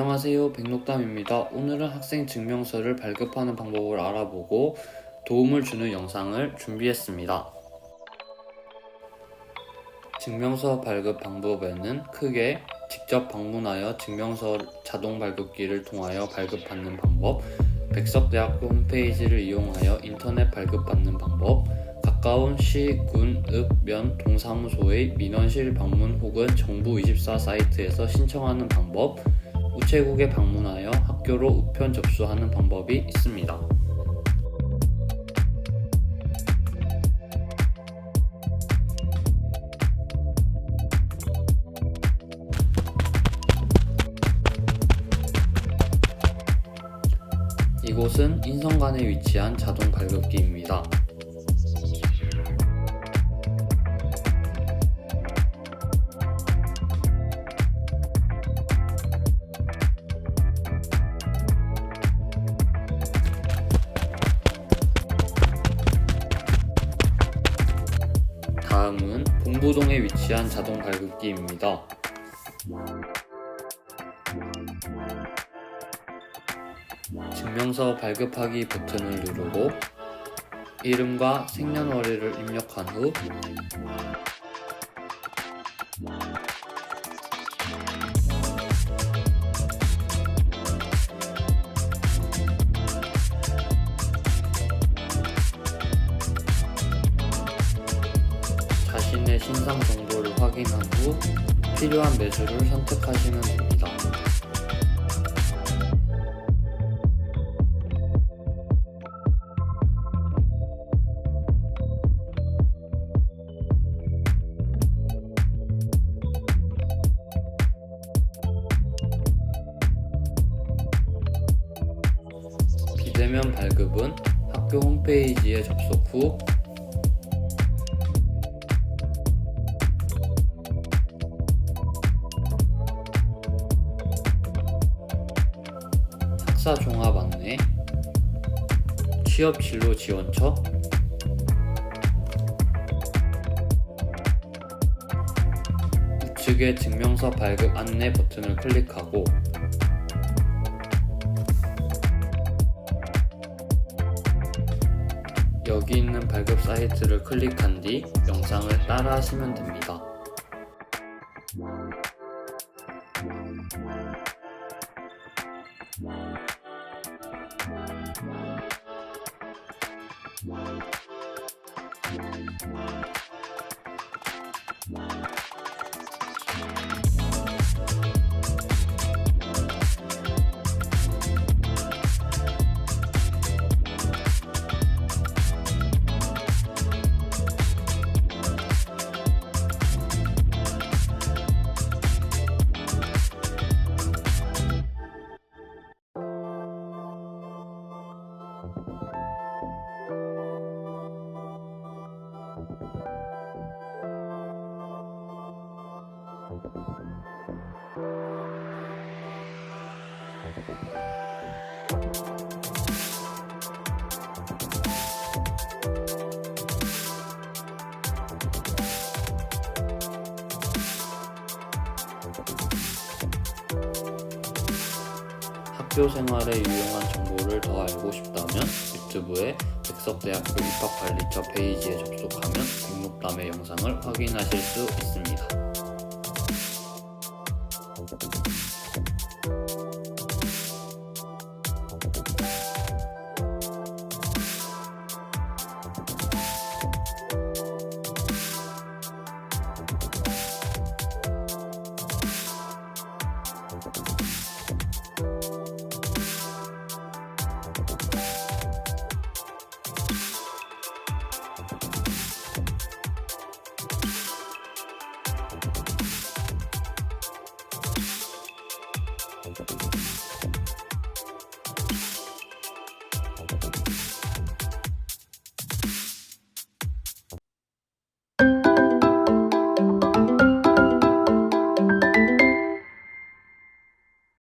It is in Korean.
안녕하세요. 백록담입니다. 오늘은 학생 증명서를 발급하는 방법을 알아보고 도움을 주는 영상을 준비했습니다. 증명서 발급 방법에는 크게 직접 방문하여 증명서 자동 발급기를 통하여 발급받는 방법, 백석대학교 홈페이지를 이용하여 인터넷 발급받는 방법, 가까운 시, 군, 읍, 면, 동사무소의 민원실 방문 혹은 정부24 사이트에서 신청하는 방법, 우체국에 방문하여 학교로 우편 접수하는 방법이 있습니다. 이곳은 인성관에 위치한 자동 발급기입니다. 다음은 봉부동에 위치한 자동 발급기입니다. 증명서 발급하기 버튼을 누르고 이름과 생년월일을 입력한 후 자신의 신상 정보를 확인한 후 필요한 매수를 선택하시면 됩니다. 비대면 발급은 학교 홈페이지에 접속 후 사 종합 안내, 취업 진로 지원처, 우측의 증명서 발급 안내 버튼을 클릭하고 여기 있는 발급 사이트를 클릭한 뒤 영상을 따라 하시면 됩니다. Wow. 학교 생활에 유용한 정보를 더 알고 싶다면 유튜브에 백석대학교 입학관리처 페이지에 접속하면 등록담의 영상을 확인하실 수 있습니다.